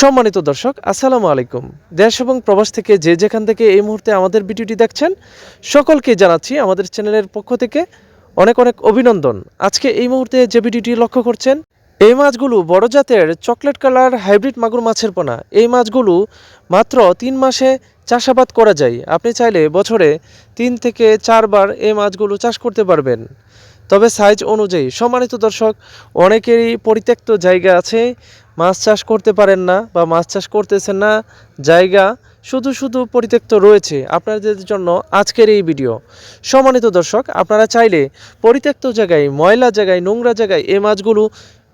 সম্মানিত দর্শক, আসসালামু আলাইকুম। দেশ এবং প্রবাস থেকে যে যেখান থেকে এই মুহূর্তে আমাদের ভিডিওটি দেখছেন, সকলকে জানাচ্ছি আমাদের চ্যানেলের পক্ষ থেকে অনেক অনেক অভিনন্দন। আজকে এই মুহূর্তে যে ভিডিওটি লক্ষ্য করছেন, এই মাছগুলো বড় জাতের চকলেট কালার হাইব্রিড মাগুর মাছের পোনা। এই মাছগুলো মাত্র তিন মাসে চাষাবাদ করা যায়। আপনি চাইলে বছরে তিন থেকে চারবার এই মাছগুলো চাষ করতে পারবেন। তবে সাইজ অনুযায়ী সম্মানিত দর্শক, অনেকেরই পরিত্যক্ত জায়গা আছে। মাছ চাষ করতে পারেন না বা মাছ চাষ করতেছেন না, জায়গা শুধু শুধু পরিত্যক্ত রয়েছে আপনাদের জন্য আজকের এই ভিডিও সম্মানিত দর্শক, আপনারা চাইলে পরিত্যক্ত জায়গায়, ময়লা জায়গায়, নোংরা জায়গায় এই মাছগুলো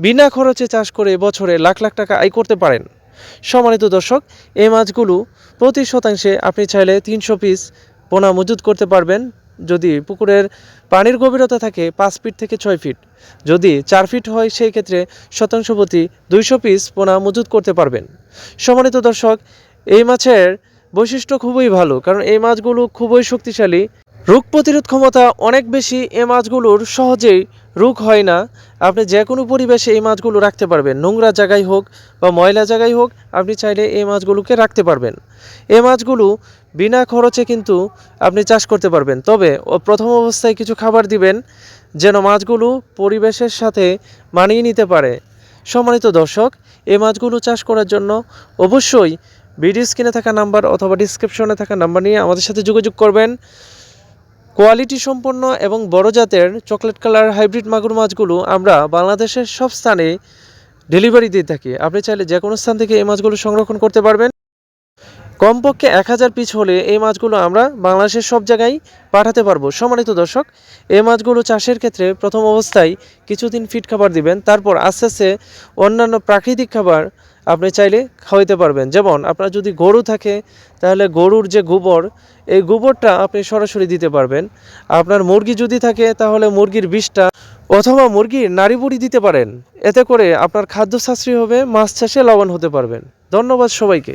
বিনা খরচে চাষ করে বছরে লাখ লাখ টাকা আয় করতে পারেন। সম্মানিত দর্শক, এই মাছগুলো প্রতি শতাংশে আপনি চাইলে তিনশো পিস পোনা মজুত করতে পারবেন। যদি পুকুরের পানির গভীরতা থাকে পাঁচ ফিট থেকে ছয় ফিট, যদি চার ফিট হয় সেই ক্ষেত্রে শতাংশ প্রতি দুইশো পিস পোনা মজুত করতে পারবেন। সম্মানিত দর্শক, এই মাছের বৈশিষ্ট্য খুবই ভালো, কারণ এই মাছগুলো খুবই শক্তিশালী রোগ প্রতিরোধ ক্ষমতা অনেক বেশি, এ মাছগুলোর সহজেই রোগ হয় না। আপনি যে কোনো পরিবেশে এই মাছগুলো রাখতে পারবেন। নোংরা জায়গায় হোক বা ময়লা জায়গায় হোক, আপনি চাইলে এই মাছগুলোকে রাখতে পারবেন। এই মাছগুলো বিনা খরচে কিন্তু আপনি চাষ করতে পারবেন। তবে প্রথম অবস্থায় কিছু খাবার দিবেন যেন মাছগুলো পরিবেশের সাথে মানিয়ে নিতে পারে। সম্মানিত দর্শক এই মাছগুলো চাষ করার জন্য অবশ্যই ভিডিও স্ক্রিনে থাকা নাম্বার অথবা ডিসক্রিপশনে থাকা নাম্বার নিয়ে আমাদের সাথে যোগাযোগ করবেন। কোয়ালিটি সম্পন্ন এবং বড় জাতের চকলেট কালার হাইব্রিড মাগুর মাছগুলো আমরা বাংলাদেশের সব স্থানে ডেলিভারি দিয়ে থাকি। আপনি চাইলে যে কোনো স্থান থেকে এই মাছগুলো সংরক্ষণ করতে পারবেন। কমপক্ষে এক হাজার পিস হলে এই মাছগুলো আমরা বাংলাদেশের সব জায়গায় পাঠাতে পারব। সম্মানিত দর্শক, এই মাছগুলো চাষের ক্ষেত্রে প্রথম অবস্থায় কিছুদিন ফিট খাবার দিবেন, তারপর আস্তে আস্তে অন্যান্য প্রাকৃতিক খাবার আপনি চাইলে খাওয়াইতে পারবেন। যেমন, আপনার যদি গরু থাকে, তাহলে গরুর যে গোবর, এই গোবরটা আপনি সরাসরি দিতে পারবেন। আপনার মুরগি যদি থাকে, তাহলে মুরগির বিষটা অথবা মুরগির নাড়ি বুড়ি দিতে পারেন। এতে করে আপনার খাদ্য সাশ্রয়ী হবে, মাছ চাষে লবণ হতে পারবেন। ধন্যবাদ সবাইকে।